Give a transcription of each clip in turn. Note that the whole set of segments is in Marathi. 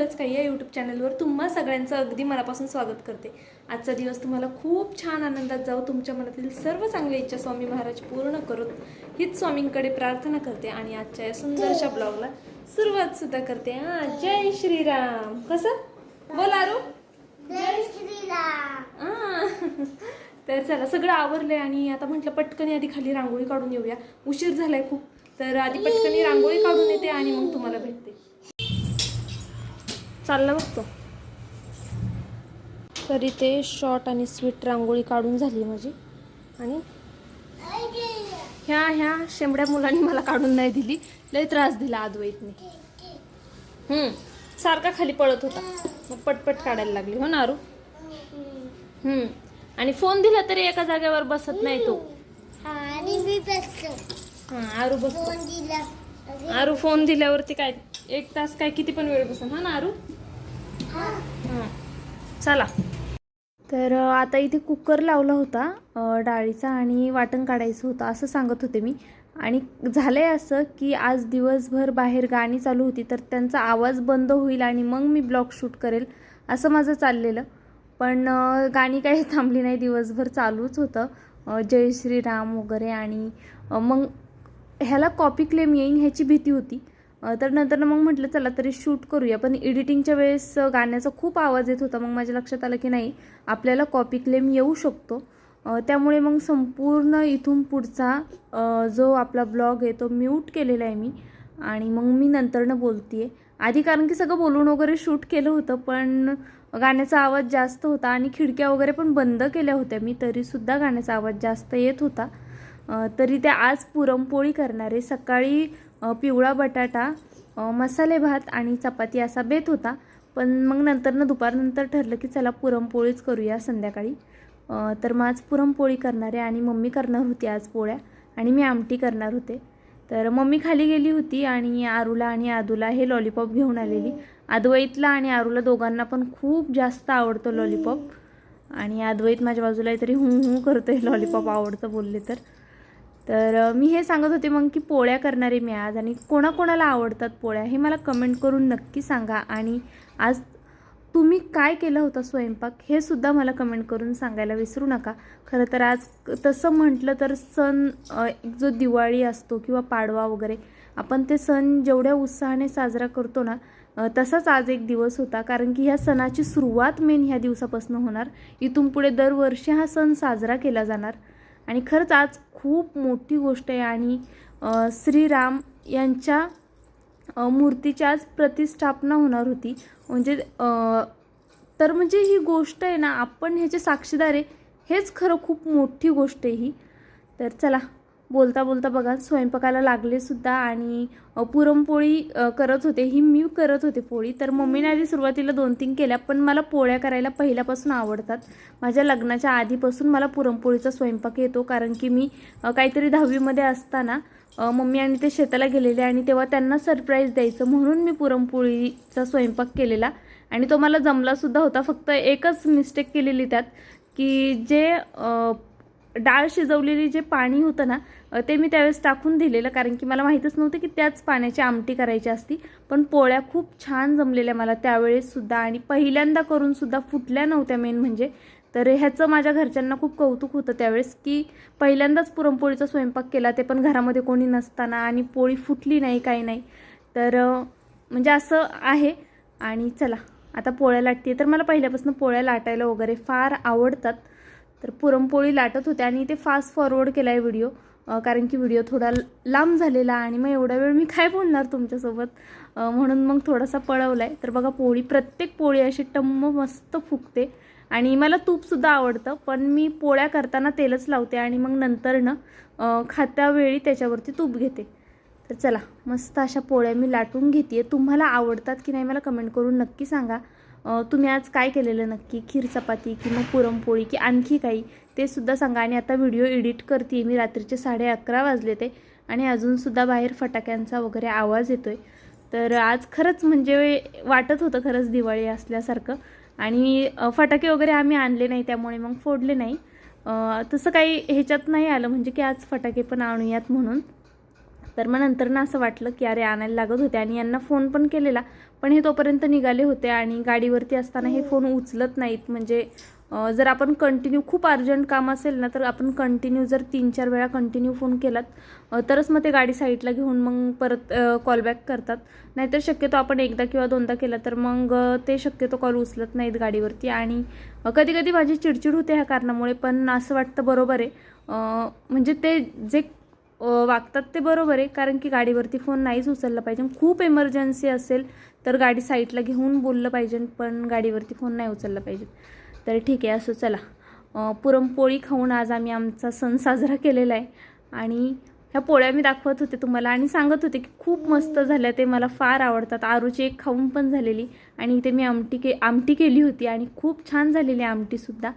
या यूट्यूब चॅनलवर तुम्हा सगळ्यांचं अगदी मनापासून स्वागत करते. आजचा दिवस तुम्हाला खूप छान आनंदात जाऊ तुमच्या मनातील सर्व चांगल्या इच्छा स्वामी महाराज पूर्ण करोत. हीच स्वामींकडे प्रार्थना करते आणि आजच्या या सुंदरशा ब्लॉगला सुरुवात सुद्धा करते. हा जय श्रीराम. कसं? बोल आरू. जय श्रीराम. तर चला सगळं आवरलंय आणि आता म्हटलं पटकन आधी खाली रांगोळी काढून येऊया. उशीर झालाय खूप. तर आधी पटकन रांगोळी काढून येते आणि मग तुम्हाला भेटते. चाललं बघतो तर इथे शॉर्ट आणि स्वीट रांगोळी काढून झाली माझी. आणि ह्या ह्या शेंबड्या मुलांनी मला काढून नाही दिली. लय त्रास दिला आदवैतने हम्म. सारखा खाली पळत होता. मग पटपट काढायला लागली. हो ना आरू हम्म. आणि फोन दिला तरी एका जागेवर बसत नाही तो. बसतो. हा आरू बस आरू फोन दिल्यावरती काय एक तास काय किती पण वेळ बसन हा ना आरू. चला. तर आता इथे कुकर लावला होता डाळीचा आणि वाटण काढायचं होतं असं सांगत होते मी. आणि झालं आहे असं की आज दिवसभर बाहेर गाणी चालू होती तर त्यांचा आवाज बंद होईल आणि मग मी ब्लॉग शूट करेल असं माझं चाललेलं. पण गाणी काही थांबली नाही दिवसभर चालूच होतं. जय श्रीराम वगैरे आणि मग ह्याला कॉपी क्लेम येईन ह्याची भीती होती. तर नंतर मग म्हटलं चला तरी शूट करूया. पण एडिटिंगच्या वेळेस गाण्याचा खूप आवाज येत होता. मग माझ्या लक्षात आलं की नाही आपल्याला कॉपी क्लेम येऊ शकतो. त्यामुळे मग संपूर्ण इथून पुढचा जो आपला ब्लॉग आहे तो म्यूट केलेला आहे मी. आणि मग मी नंतरनं बोलते आधी कारण की सगळं बोलून वगैरे शूट केलं होतं पण गाण्याचा आवाज जास्त होता आणि खिडक्या वगैरे पण बंद केल्या होत्या मी तरीसुद्धा गाण्याचा आवाज जास्त येत होता. तरी ते आज पुरणपोळी करणार आहे. सकाळी पिवळा बटाटा मसाले भात आणि चपाती असा बेत होता. पण मग नंतरनं दुपारनंतर ठरलं की चला पुरणपोळीच करूया संध्याकाळी. तर मग आज पुरणपोळी करणार आहे आणि मम्मी करणार होती आज पोळ्या आणि मी आमटी करणार होते. तर मम्मी खाली गेली होती आणि आरूला आणि आदूला हे लॉलीपॉप घेऊन आलेली. अद्वैतला आणि आरूला दोघांना पण खूप जास्त आवडतं लॉलीपॉप आणि अद्वैत माझ्या बाजूला तरी तरी हू हू हे लॉलीपॉप आवडतं बोलले तर. तर मी हे सांगत होते मग की पोळ्या करणारे मी आज आणि कोणाकोणाला आवडतात पोळ्या हे मला कमेंट करून नक्की सांगा. आणि आज तुम्ही काय केलं होतं स्वयंपाक हे सुद्धा मला कमेंट करून सांगायला विसरू नका. खरं तर आज तसं म्हटलं तर सण एक जो दिवाळी असतो किंवा पाडवा वगैरे आपण ते सण जेवढ्या उत्साहाने साजरा करतो ना तसाच आज एक दिवस होता. कारण की ह्या सणाची सुरुवात मेन ह्या दिवसापासून होणार. इथून पुढे दरवर्षी हा सण साजरा केला जाणार. आणि खरंच आज खूप मोठी गोष्ट आहे आणि श्रीराम यांच्या मूर्तीची आज प्रतिष्ठापना होणार होती. म्हणजे तर म्हणजे ही गोष्ट आहे ना आपण ह्याचे साक्षीदार आहे हेच खरं खूप मोठी गोष्ट आहे ही. तर चला बोलता बोलता बघा स्वयंपाकाला लागले सुद्धा आणि पुरणपोळी करत होते. ही मी करत होते पोळी. तर मम्मीने आधी सुरुवातीला दोन तीन केल्या पण मला पोळ्या करायला पहिल्यापासून आवडतात. माझ्या लग्नाच्या आधीपासून मला पुरणपोळीचा स्वयंपाक येतो कारण की मी काहीतरी दहावीमध्ये असताना मम्मी आणि ते शेताला गेलेले आणि तेव्हा त्यांना सरप्राईज द्यायचं. म्हणून मी पुरणपोळीचा स्वयंपाक केलेला. आणि तो मला जमलासुद्धा होता. फक्त एकच मिस्टेक केलेली त्यात की जे डाळ शिजवलेली जे पाणी होतं ना ते मी त्यावेळेस टाकून दिलेलं कारण की मला माहीतच नव्हतं की त्याच पाण्याची आमटी करायची असती. पण पोळ्या खूप छान जमलेल्या मला त्यावेळेससुद्धा आणि पहिल्यांदा करूनसुद्धा फुटल्या नव्हत्या मेन म्हणजे. तर ह्याचं माझ्या घरच्यांना खूप कौतुक होतं त्यावेळेस की पहिल्यांदाच पुरणपोळीचा स्वयंपाक केला ते पण घरामध्ये कोणी नसताना आणि पोळी फुटली नाही काही नाही. तर म्हणजे असं आहे. आणि चला आता पोळ्या लाटते तर मला पहिल्यापासून पोळ्या लाटायला वगैरे फार आवडतात. तर पुरणपोळी लाटत होते आणि ते फास्ट फॉरवर्ड केला आहे व्हिडिओ कारण की व्हिडिओ थोडा लांब झालेला आणि मग एवढा वेळ मी काय बोलणार तुमच्यासोबत? म्हणून मग थोडासा पळवला आहे तर बघा पोळी प्रत्येक पोळी अशी टम्म मस्त फुगते. आणि मला तूपसुद्धा आवडतं पण मी पोळ्या करताना तेलच लावते आणि मग नंतरनं खात्यावेळी त्याच्यावरती तूप घेते. तर चला मस्त अशा पोळ्या मी लाटून घेते तुम्हाला आवडतात की नाही मला कमेंट करून नक्की सांगा. तुम्ही आज काय केलेलं नक्की? खीर चपाती किंवा पुरणपोळी की आणखी काही? ते सुद्धा सांगा आणि आता व्हिडिओ एडिट करते मी रात्रीचे साडे अकरा वाजले ते आणि अजूनसुद्धा बाहेर फटाक्यांचा वगैरे आवाज येतोय. तर आज खरंच म्हणजे वाटत होतं खरंच दिवाळी असल्यासारखं आणि फटाके वगैरे आम्ही आणले नाही त्यामुळे मग फोडले नाही. तसं काही ह्याच्यात नाही आलं म्हणजे की आज फटाके पण आणूयात म्हणून. तर मग नंतर ना असं वाटलं की अरे आणायला लागत होते आणि यांना फोन पण केलेला. पण हे तोपर्यंत निघाले होते आणि गाडीवरती असताना हे फोन उचलत नाहीत. म्हणजे जर आपण कंटिन्यू खूप अर्जंट काम असेल ना तर आपण कंटिन्यू जर तीन चार वेळा कंटिन्यू फोन केलात तरच मग ते गाडी साईडला घेऊन मग परत कॉलबॅक करतात. नाहीतर शक्यतो आपण एकदा किंवा दोनदा केला तर मग ते शक्यतो कॉल उचलत नाहीत गाडीवरती. आणि कधी कधी माझी चिडचिड होते ह्या कारणामुळे पण असं वाटतं बरोबर आहे. म्हणजे ते जे वागतात ते बरोबर आहे कारण की गाडीवरती फोन नाहीच उचलला पाहिजे. खूप इमर्जन्सी असेल तर गाडी साईडला घेऊन बोललं पाहिजे पण गाडीवरती फोन नाही उचलला पाहिजे. तर ठीक आहे असं चला. पुरणपोळी खाऊन आज आम्ही आमचा सण साजरा केलेला आहे. आणि ह्या पोळ्या मी दाखवत होते तुम्हाला आणि सांगत होते की खूप मस्त झाल्या ते मला फार आवडतात. आरूची एक खाऊन पण झालेली. आणि इथे मी आमटी के आमटी केली होती आणि खूप छान झालेली आमटीसुद्धा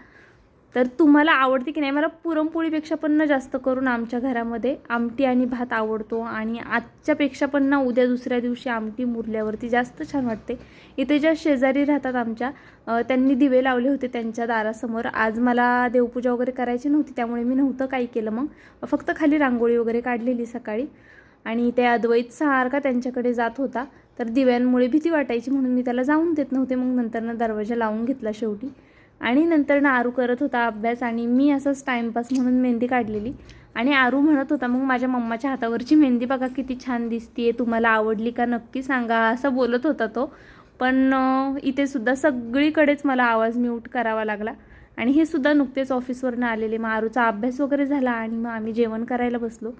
तर तुम्हाला आवडते की नाही? मला पुरणपोळीपेक्षा पण ना जास्त करून आमच्या घरामध्ये आमटी आणि भात आवडतो आणि आजच्यापेक्षा पण ना उद्या दुसऱ्या दिवशी आमटी मुरल्यावरती जास्त छान वाटते. इथे ज्या शेजारी राहतात आमच्या त्यांनी दिवे लावले होते त्यांच्या दारासमोर. आज मला देवपूजा वगैरे करायची नव्हती त्यामुळे मी नव्हतं काही केलं मग. फक्त खाली रांगोळी वगैरे काढलेली सकाळी. आणि ते अद्वैत सारखा त्यांच्याकडे जात होता. तर दिव्यांमुळे भीती वाटायची म्हणून मी त्याला जाऊन देत नव्हते. मग नंतरनं दरवाजा लावून घेतला शेवटी. आणि नंतर ना आरू करत होता अभ्यास आणि मी असंच टाईमपास म्हणून मेहंदी काढलेली. आणि आरू म्हणत होता मग माझ्या मम्माच्या हातावरची मेहंदी बघा किती छान दिसतीये तुम्हाला आवडली का नक्की सांगा असं बोलत होता तो. पण इथे सुद्धा सगळीकडेच मला आवाज म्यूट करावा लागला. आणि हे सुद्धा नुकतेच ऑफिसवरनं आलेले. मग आरूचा अभ्यास वगैरे झाला आणि मग आम्ही जेवण करायला बसलो.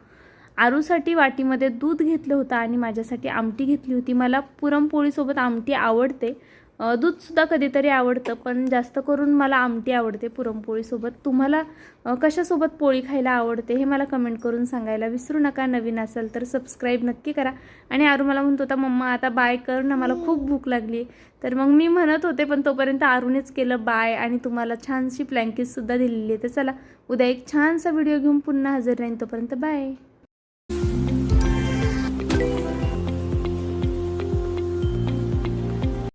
आरूसाठी वाटीमध्ये दूध घेतलं होतं आणि माझ्यासाठी आमटी घेतली होती. मला पुरणपोळीसोबत आमटी आवडते दूधसुद्धा कधीतरी आवडतं पण जास्त करून मला आमटी आवडते पुरणपोळीसोबत. तुम्हाला कशासोबत पोळी खायला आवडते हे मला कमेंट करून सांगायला विसरू नका. नवीन असेल तर सबस्क्राईब नक्की करा. आणि आरू मला म्हणत होता मम्मा आता बाय कर ना मला खूप भूक लागली तर मग मी म्हणत होते पण तोपर्यंत आरूनेच केलं बाय आणि तुम्हाला छानशी ब्लँकेटसुद्धा दिलेली आहे. तर चला उद्या एक छानसा व्हिडिओ घेऊन पुन्हा हजर राहीन तोपर्यंत बाय.